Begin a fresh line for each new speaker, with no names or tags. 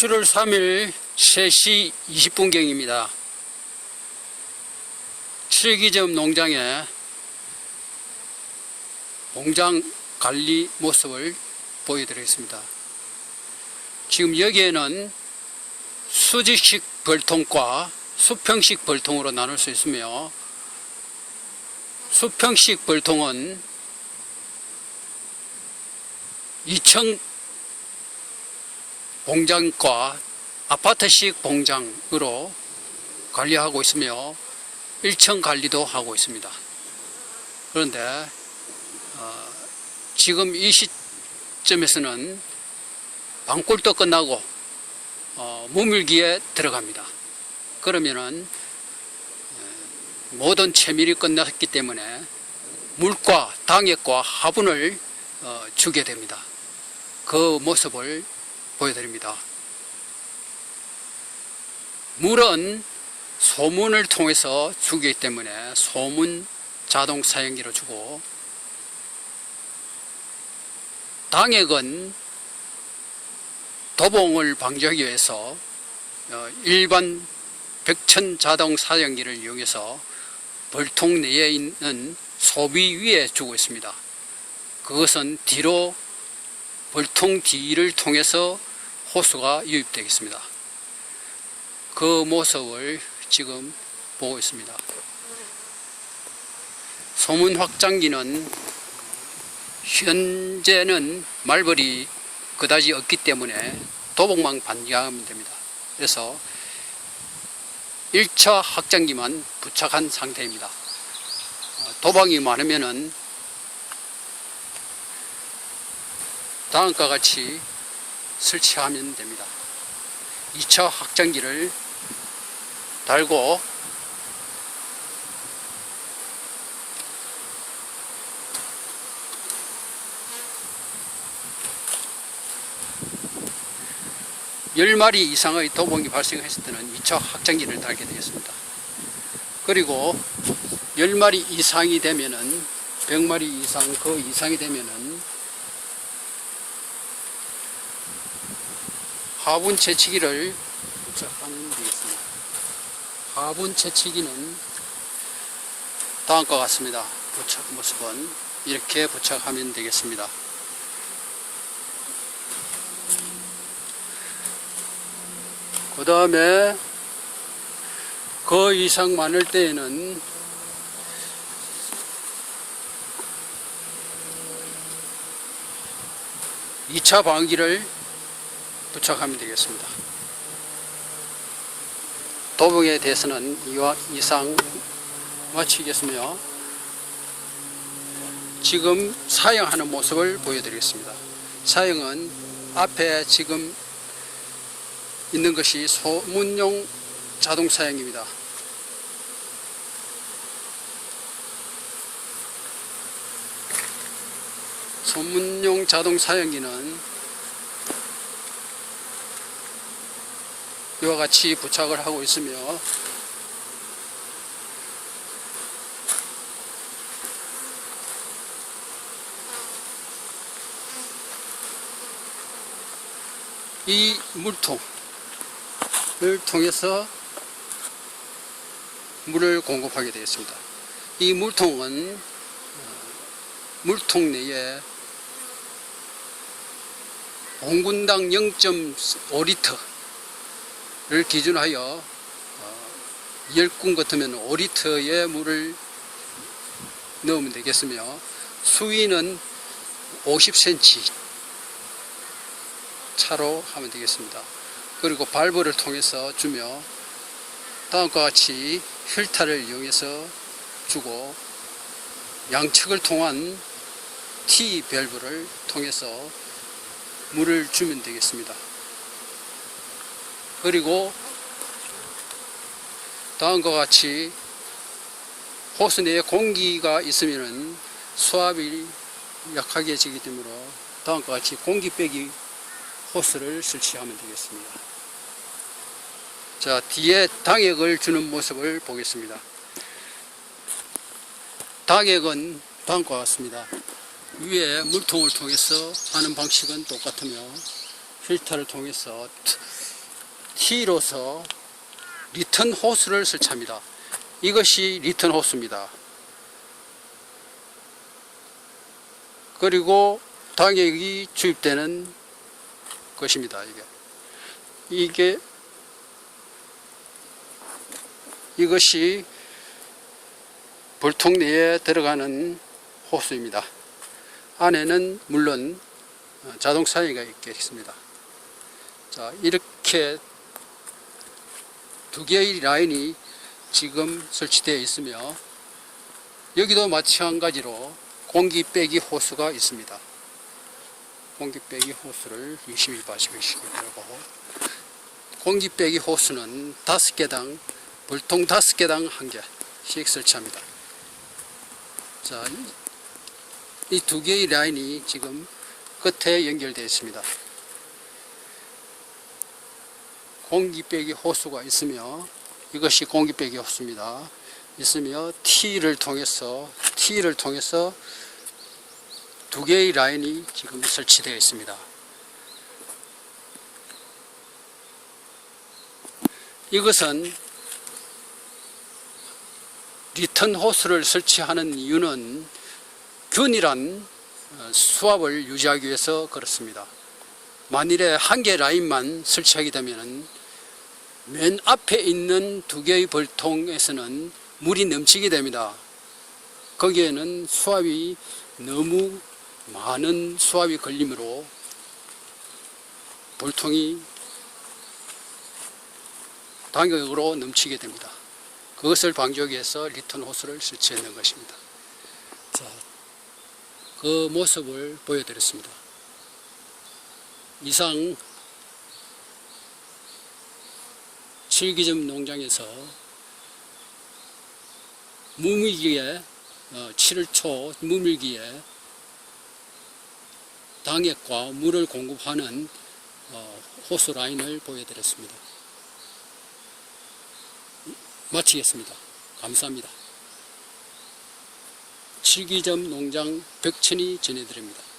7월 3일 3시 20분경입니다. 칠기점 농장의 농장 관리 모습을 보여드리겠습니다. 지금 여기에는 수직식 벌통과 수평식 벌통으로 나눌 수 있으며 수평식 벌통은 2층 공장과 아파트식 공장으로 관리하고 있으며 1층 관리도 하고 있습니다. 그런데 어, 지금 이 시점에서는 방골도 끝나고 어, 무물기에 들어갑니다. 그러면은 에, 모든 채밀이 끝났기 때문에 물과 당액과 화분을 어, 주게 됩니다. 그 모습을 보여드립니다. 물은 소문을 통해서 주기 때문에 소문 자동 사용기로 주고 당액은 도봉을 방지하기 위해서 어, 일반 백천 자동 사용기를 이용해서 벌통 내에 있는 소비 위에 주고 있습니다. 그것은 뒤로 벌통 뒤를 통해서 호수가 유입되겠습니다. 그 모습을 지금 보고 있습니다. 소문 확장기는 현재는 말벌이 그다지 없기 때문에 도복만 반기하면 됩니다. 그래서 1차 확장기만 부착한 상태입니다. 어, 도방이 많으면은 다음과 같이 설치하면 됩니다. 2차 확장기를 달고 열마리 이상의 도봉이 발생했을 때는 2차 확장기를 달게 되겠습니다. 그리고 10마리 이상이 되면은 100마리 이상 그 이상이 되면은 화분 채치기를 부착하면 되겠습니다. 화분 채치기는 다음과 같습니다. 부착 모습은 이렇게 부착하면 되겠습니다. 그 다음에 그 이상 많을 때에는 이차 방기를 부착하면 되겠습니다. 도봉에 대해서는 이와 이상 마치겠으며 지금 사용하는 모습을 보여드리겠습니다. 사용은 앞에 지금 있는 것이 소문용 자동 사용입니다. 소문용 자동 사용기는 이와 같이 부착을 하고 있으며 이 물통을 통해서 물을 공급하게 되었습니다. 이 물통은 어, 물통 내에 공군당 0.5리터 를 기준하여 어, 10군 같으면 5리터의 물을 넣으면 되겠으며 수위는 50cm 차로 하면 되겠습니다. 그리고 발브를 통해서 주며 다음과 같이 필터를 이용해서 주고 양측을 통한 T 밸브를 통해서 물을 주면 되겠습니다. 그리고 다음과 같이 호스 내에 공기가 있으면 수압이 약하게 지기 때문에 다음과 같이 공기 빼기 호스를 설치하면 되겠습니다. 자, 뒤에 당액을 주는 모습을 보겠습니다. 당액은 다음과 같습니다. 위에 물통을 통해서 하는 방식은 똑같으며 필터를 통해서 T로서 리턴 호스를 설치합니다. 이것이 리턴 호스입니다. 그리고 당액이 주입되는 것입니다. 이게 이게 이것이 볼통 내에 들어가는 호스입니다. 안에는 물론 어, 자동 사이가 있겠습니다. 자, 이렇게 두 개의 라인이 지금 설치되어 있으며 여기도 마찬가지로 공기 빼기 호스가 있습니다. 공기 빼기 호스를 유심히 봐주시기 바라고 공기 빼기 호스는 다섯 개당 볼통 다섯 개당 한 개씩 설치합니다. 자, 이 두 개의 라인이 지금 끝에 연결되어 있습니다. 공기 빼기 호수가 있으며 이것이 공기 빼기 호수입니다. 있으며 T를 통해서 T를 통해서 두 개의 라인이 지금 설치되어 있습니다. 이것은 리턴 호스를 설치하는 이유는 균일한 어, 수압을 유지하기 위해서 그렇습니다. 만일에 한 개 라인만 설치하게 되면 맨 앞에 있는 두 개의 벌통에서는 물이 넘치게 됩니다. 거기에는 수압이 너무 많은 수압이 걸리므로 볼통이 단격으로 넘치게 됩니다. 그것을 방지하기 위해서 리턴 호스를 설치했는 것입니다. 자, 그 모습을 보여드렸습니다. 이상 칠기점 농장에서 무밀기에 어, 7월 초 무밀기에 당액과 물을 공급하는 어, 호수 라인을 보여드렸습니다. 마치겠습니다. 감사합니다. 칠기점 농장 벽천이 전해드립니다.